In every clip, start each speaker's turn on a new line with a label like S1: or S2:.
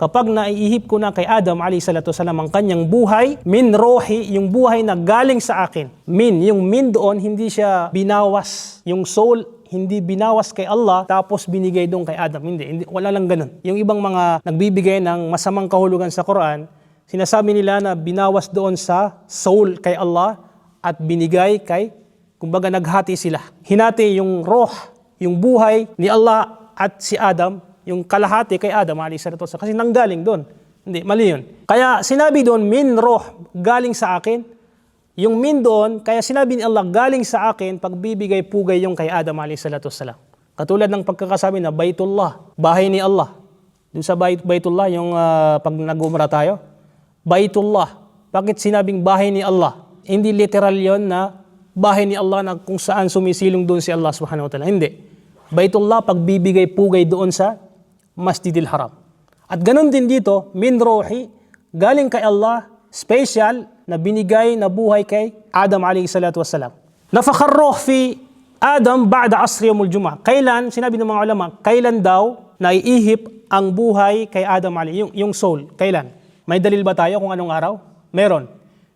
S1: kapag naiihip ko na kay Adam alayhi salatu wasalam ang kanyang buhay, min rohi, yung buhay na galing sa akin. Min, yung min doon, hindi siya binawas. Yung soul, hindi binawas kay Allah tapos binigay doon kay Adam. Hindi, hindi wala lang ganun. Yung ibang mga nagbibigay ng masamang kahulugan sa Quran, sinasabi nila na binawas doon sa soul kay Allah at binigay kay, kumbaga naghati sila. Hinati yung roh, yung buhay ni Allah at si Adam, yung kalahati kay Adam alayhi salatu wasallam, kasi nanggaling doon. Hindi, mali yun. Kaya sinabi doon, min roh, galing sa akin. Yung min doon, kaya sinabi ni Allah, galing sa akin, pagbibigay pugay yung kay Adam alayhi salatu wasallam. Katulad ng pagkakasabi na Baitullah, bahay ni Allah. Doon sa Bait, Baitullah, yung ah, pag nag-umra tayo, Baitullah. Bakit sinabing bahay ni Allah? Hindi literal yon na bahay ni Allah na kung saan sumisilong doon si Allah subhanahu wa ta'ala. Hindi. Baitullah, pagbibigay pugay doon sa Masjidil Haram. At ganun din dito, min rohi, galing kay Allah, special na binigay na buhay kay Adam alayhi salatu wassalam. Nafakar roh fi Adam ba'da asri yawmul Jum'ah. Kailan, sinabi ng mga ulama, kailan daw naiihip ang buhay kay Adam alayhi, yung, yung soul, kailan? May dalil ba tayo kung anong araw? Meron.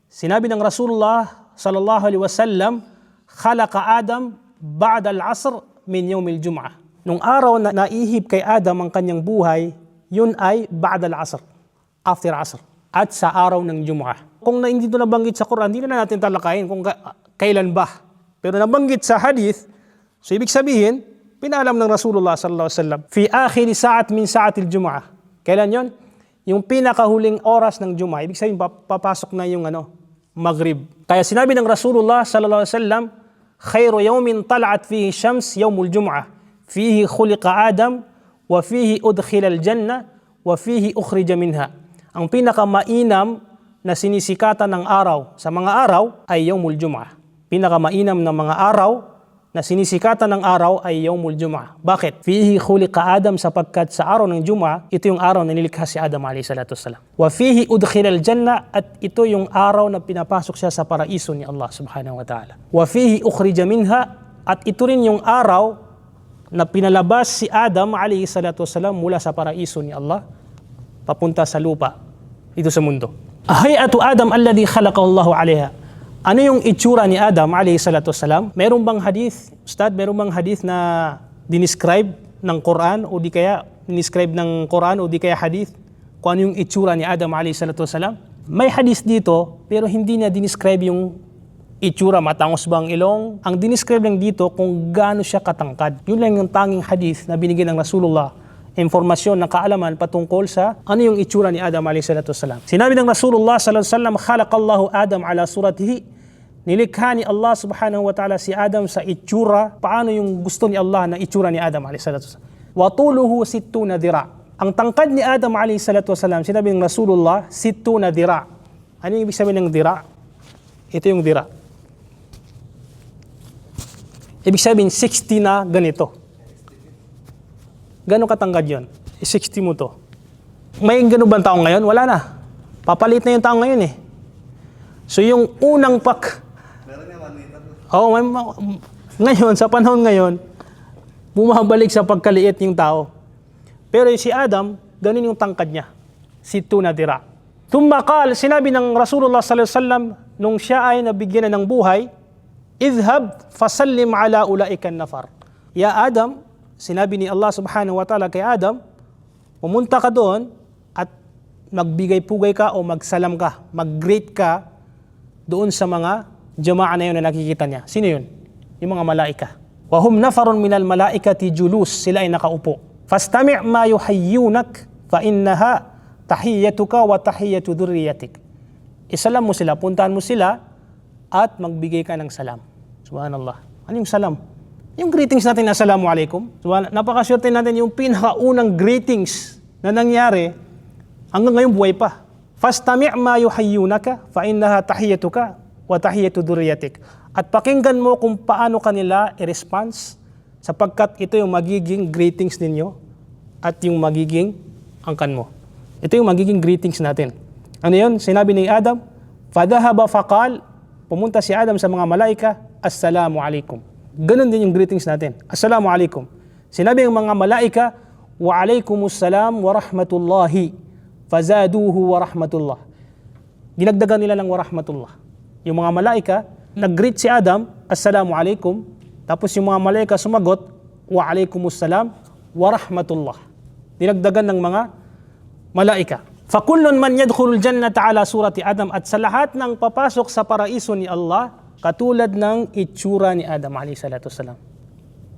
S1: Sinabi ng Rasulullah sallallahu alaihi wasallam, khalaqa Adam ba'da al-asr min yawmil Jum'ah. Nung araw na naihip kay Adam ang kanyang buhay, yun ay ba'da al-asr, after asr, at sa araw ng Jum'ah. Kung na hindi ito nabanggit sa Quran, hindi na natin talakayin kung ka- kailan ba. Pero nabanggit sa hadith, so ibig sabihin, pinalam ng Rasulullah sallallahu alaihi wasallam, fi akhir sa'at min sa'atil Jum'ah. Kailan yon? Yung pinakahuling oras ng Jum'ah, ibig sabihin pap- papasok na yung ano, Maghrib. Kaya sinabi ng Rasulullah sallallahu alaihi wasallam, khairu yawmin tala'at fihi shams yawmul Jum'ah. Fihi khuliqa Adam wa fihi udkhila al-jannah wa fihi ukhrija minha. Ang pinakamainam na sinisikatan ng araw sa mga araw ay yawmul Jum'ah. Pinakamainam na mga araw na sinisikatan ng araw ay Yawmul Jum'ah. Bakit? Fihi khuliqa Adam sapagkat sa araw ng Jum'ah, ito yung araw na nilikha si Adam alayhi salatu wasalam. Wa fihi udkhila al-jannah at ito yung araw na pinapasok siya sa paraiso ni Allah subhanahu wa ta'ala. Wa fihi ukhrija minha at ito rin yung araw na pinalabas si Adam alayhi salatu wasalam mula sa paraiso ni Allah papunta sa lupa dito sa mundo. Hayatu Adam alladhi khalaqahu Allahu alaiha. Ano yung itsura ni Adam alayhi salatu wasalam? Meron bang hadith, Ustad, meron bang hadith na dinescribe ng Quran o di kaya dinescribe ng Quran o di kaya hadith kung ano yung itsura ni Adam alayhi salatu wasalam? May hadith dito pero hindi niya dinescribe yung itsura, matangos bang ilong. Ang dinescribe lang dito kung gaano siya katangkad. Yun lang yung tanging hadith na binigyan ng Rasulullah informasyon ng kaalaman patungkol sa ano yung itsura ni Adam alayhi salatu wasalam. Sinabi ng Rasulullah sallallahu alaihi wasallam, khalaqallahu Adam ala suratihi. Nilikha ni Allah subhanahu wa ta'ala si Adam sa itsura, paano yung gusto ni Allah na itsura ni Adam alayhi salatu wasalam. Wa tuluhu sittuna dira. Ang tangkad ni Adam alayhi salatu wasalam, sinabi ng Rasulullah, sittuna dira. Ano yung ibig sabihin ng dira? Ito yung dira. Ibig sabihin, 60 na ganito. Gano'ng katangkad? Eh, 60 mo to. May ganun bang tao ngayon? Wala na. Papalit na yung tao ngayon eh. So yung unang pak... Oo, may, ma- ngayon, sa panahon ngayon, bumabalik sa pagkaliit yung tao. Pero si Adam, ganun yung tangkad niya. Si na dira. Tumakal, sinabi ng Rasulullah sallallahu alaihi wasallam nung siya ay nabigyan na ng buhay, Idhab fasallim ala ulaikan nafar. Ya Adam, sinabi ni Allah subhanahu wa ta'ala kay Adam, pumunta ka doon at magbigay-pugay ka o magsalam ka, mag-greet ka doon sa mga jama'a na yun na nakikita niya. Sino yun? Yung mga malaika. Wahum nafarun minal malaikati julus, sila ay nakaupo. Fastami' ma yuhayyunak fa innaha tahiyyatuka wa tahiyyatu dhurriyyatik. Isalam mo sila, puntahan mo sila at magbigay ka ng salam. Subhanallah. Ano yung salam? Yung greetings natin na assalamu alaikum. Subhanallah. Napakaswerte natin yung pinakaunang greetings na nangyari hanggang ngayon buhay pa. Fastami' ma yuhayyunaka fa innaha tahiyyatuka wa tahiyyatu dhurriyyatik. At pakinggan mo kung paano kanila i-response sapagkat ito yung magiging greetings ninyo at yung magiging angkan mo. Ito yung magiging greetings natin. Ano yun? Sinabi ni Adam, Fadahaba faqal, pumunta si Adam sa mga malaika, Assalamu alaikum. Ganon din yung greetings natin. Assalamu alaikum. Sinabi ng mga malaika, Wa alaikumussalam wa rahmatullahi. fazaduhu wa rahmatullah. Dinagdagan nila ng wa rahmatullah. Yung mga malaika, nag-greet si Adam, assalamu alaikum. Tapos yung mga malaika sumagot, wa alaikumussalam wa rahmatullah. Dinagdagan ng mga malaika. Fakullun man yadkhulul jannata ala surati Adam at sa lahat ng papasok sa paraiso ni Allah, katulad ng itsura ni Adam alayhi salatu wasalam.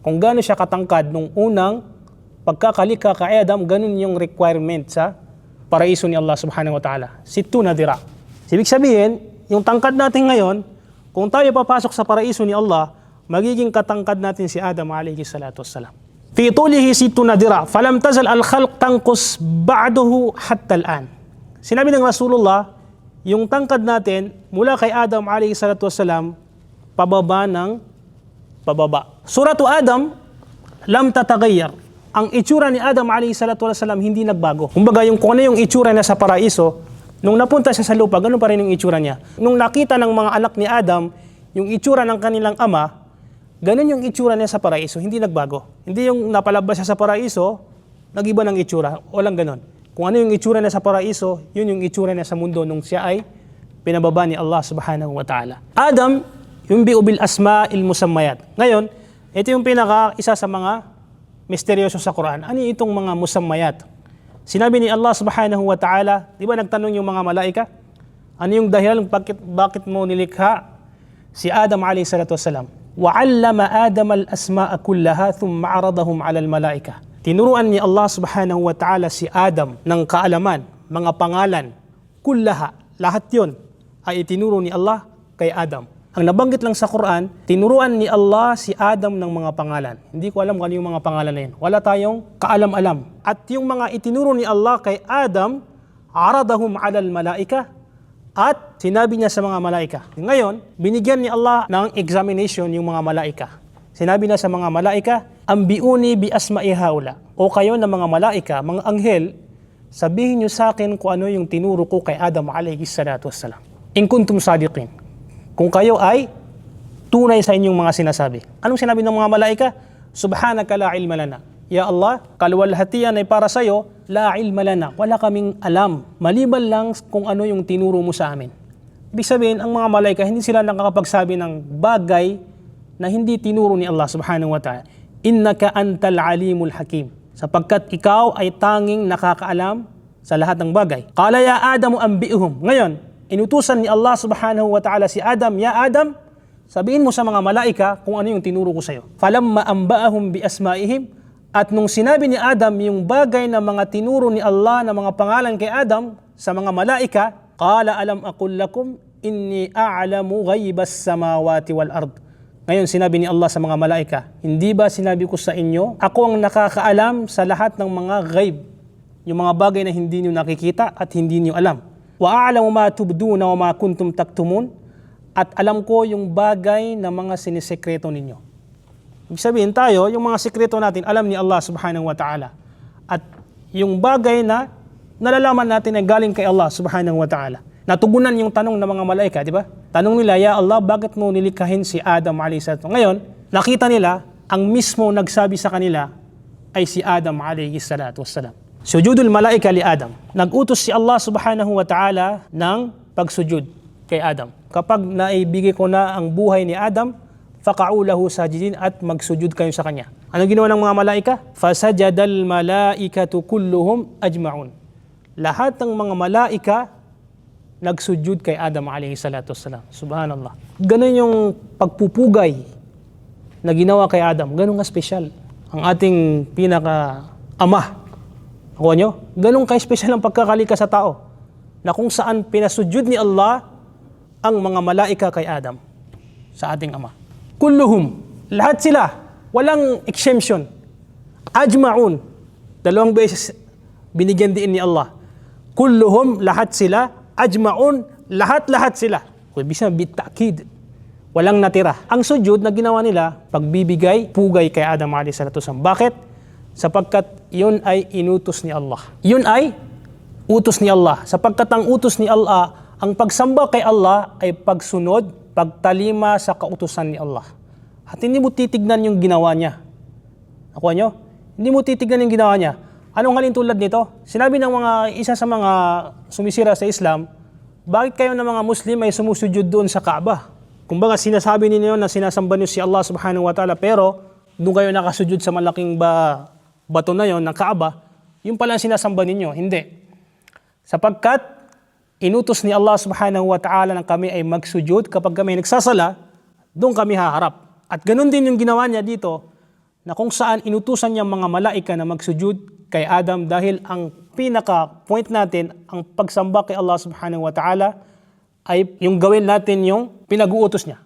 S1: Kung gaano siya katangkad nung unang pagkakalika kay Adam, ganun yung requirement sa paraiso ni Allah subhanahu wa ta'ala. Situna dira. Ibig sabihin, yung tangkad natin ngayon, kung tayo papasok sa paraiso ni Allah, magiging katangkad natin si Adam alayhi salatu wassalam. في طوله ستون ذراع فلم تزل الخلق تنقص بعده حتى الآن Sinabi ng Rasulullah, yung tangkad natin mula kay Adam alayhi salatu wasalam, pababa ng pababa. Suratu Adam, lam tatagayyar. Ang itsura ni Adam alayhi salatu wasalam hindi nagbago. Kumbaga yung kung ano yung itsura niya sa paraiso, nung napunta siya sa lupa, ganun pa rin yung itsura niya. Nung nakita ng mga anak ni Adam, yung itsura ng kanilang ama, Ganun yung itsura niya sa paraiso, hindi nagbago. Hindi yung napalabas siya sa paraiso, nagiba ng itsura. Walang ganun. Kung ano yung itsura niya sa paraiso, yun yung itsura niya sa mundo nung siya ay pinababa ni Allah subhanahu wa ta'ala. Adam, yung biubil asma il musammayat. Ngayon, ito yung pinaka isa sa mga misteryoso sa Quran. Ano itong mga musammayat? Sinabi ni Allah subhanahu wa ta'ala, di ba nagtanong yung mga malaika? Ano yung dahilan bakit, bakit mo nilikha si Adam alayhi salatu wasalam? وعلم آدم الأسماء كلها ثم عرضهم على الملائكة. Tinuruan ni Allah subhanahu wa ta'ala si Adam ng kaalaman, mga pangalan, kullaha, lahat yon ay itinuro ni Allah kay Adam. Ang nabanggit lang sa Quran, tinuruan ni Allah si Adam ng mga pangalan. Hindi ko alam kung ano yung mga pangalan na yun. Wala tayong kaalam-alam. At yung mga itinuro ni Allah kay Adam, aradahum alal malaika, at sinabi niya sa mga malaika. Ngayon, binigyan ni Allah ng examination yung mga malaika. Sinabi na sa mga malaika, Ambiuni bi asma'i haula. O kayo na mga malaika, mga anghel, sabihin niyo sa akin kung ano yung tinuro ko kay Adam alayhi salatu wassalam. In kuntum sadiqin. Kung kayo ay tunay sa inyong mga sinasabi. Anong sinabi ng mga malaika? Subhanaka la ilma lana. Ya Allah, kaluwalhatian ay para sa iyo, la ilma lana. Wala kaming alam. Maliban lang kung ano yung tinuro mo sa amin. Ibig sabihin, ang mga malaika, hindi sila nakakapagsabi ng bagay na hindi tinuro ni Allah subhanahu wa ta'ala. Innaka antal alimul hakim. Sapagkat ikaw ay tanging nakakaalam sa lahat ng bagay. Kala ya Adamu ambi'uhum. Ngayon, inutusan ni Allah subhanahu wa ta'ala si Adam, Ya Adam, sabihin mo sa mga malaika kung ano yung tinuro ko sa iyo. Falamma amba'ahum bi asma'ihim, at nung sinabi ni Adam yung bagay na mga tinuro ni Allah na mga pangalan kay Adam sa mga malaika, Qala alam aqul lakum inni a'lamu ghaibas samawati wal ard. Ngayon sinabi ni Allah sa mga malaika, hindi ba sinabi ko sa inyo, ako ang nakakaalam sa lahat ng mga ghaib, yung mga bagay na hindi niyo nakikita at hindi niyo alam. Wa a'lamu ma tubduna wa ma kuntum taktumun at alam ko yung bagay na mga sinisekreto ninyo. Ibig sabihin tayo, yung mga sikreto natin, alam ni Allah subhanahu wa ta'ala. At yung bagay na nalalaman natin ay galing kay Allah subhanahu wa ta'ala. Natugunan yung tanong ng mga malaika, di ba? Tanong nila, Ya Allah, bakit mo nilikhahin si Adam a.s. Ngayon, nakita nila, ang mismo nagsabi sa kanila ay si Adam a.s. Sujudul malaika li Adam. Nagutos si Allah subhanahu wa ta'ala ng pagsujud kay Adam. Kapag naibigay ko na ang buhay ni Adam, fakaulahu sajidin at magsujud kayo sa kanya. Ano ginawa ng mga malaika? Fasajadal malaikatu kulluhum ajma'un. Lahat ng mga malaika nagsujud kay Adam alayhi salatu wassalam. Subhanallah. Ganun yung pagpupugay na ginawa kay Adam. Ganun nga special. Ang ating pinaka ama. Ako nyo? Ganun ka-special ang pagkakalika sa tao. Na kung saan pinasujud ni Allah ang mga malaika kay Adam sa ating ama. Kulluhum, lahat sila, walang exemption. Ajma'un, dalawang beses binigyan din ni Allah. Kulluhum, lahat sila, ajma'un, lahat-lahat sila. Kung ibig sabihin, bitakid. Walang natira. Ang sujud na ginawa nila, pagbibigay, pugay kay Adam a.s. Bakit? Sapagkat yun ay inutos ni Allah. Yun ay utos ni Allah. Sapagkat ang utos ni Allah, ang pagsamba kay Allah ay pagsunod pagtalima sa kautusan ni Allah. At hindi mo titignan yung ginawa niya. Ako nyo? Hindi mo titignan yung ginawa niya. Anong halin tulad nito? Sinabi ng mga isa sa mga sumisira sa Islam, bakit kayo ng mga Muslim ay sumusujud doon sa Kaaba? Kumbaga sinasabi ninyo na sinasamba niyo si Allah subhanahu wa ta'ala pero doon kayo nakasujud sa malaking ba, bato na yon ng Kaaba, yung pala sinasamba ninyo. Hindi. Sapagkat inutos ni Allah subhanahu wa ta'ala na kami ay magsujud kapag kami nagsasala, doon kami haharap. At ganun din yung ginawa niya dito na kung saan inutusan niya mga malaika na magsujud kay Adam dahil ang pinaka point natin, ang pagsamba kay Allah subhanahu wa ta'ala ay yung gawin natin yung pinag-uutos niya.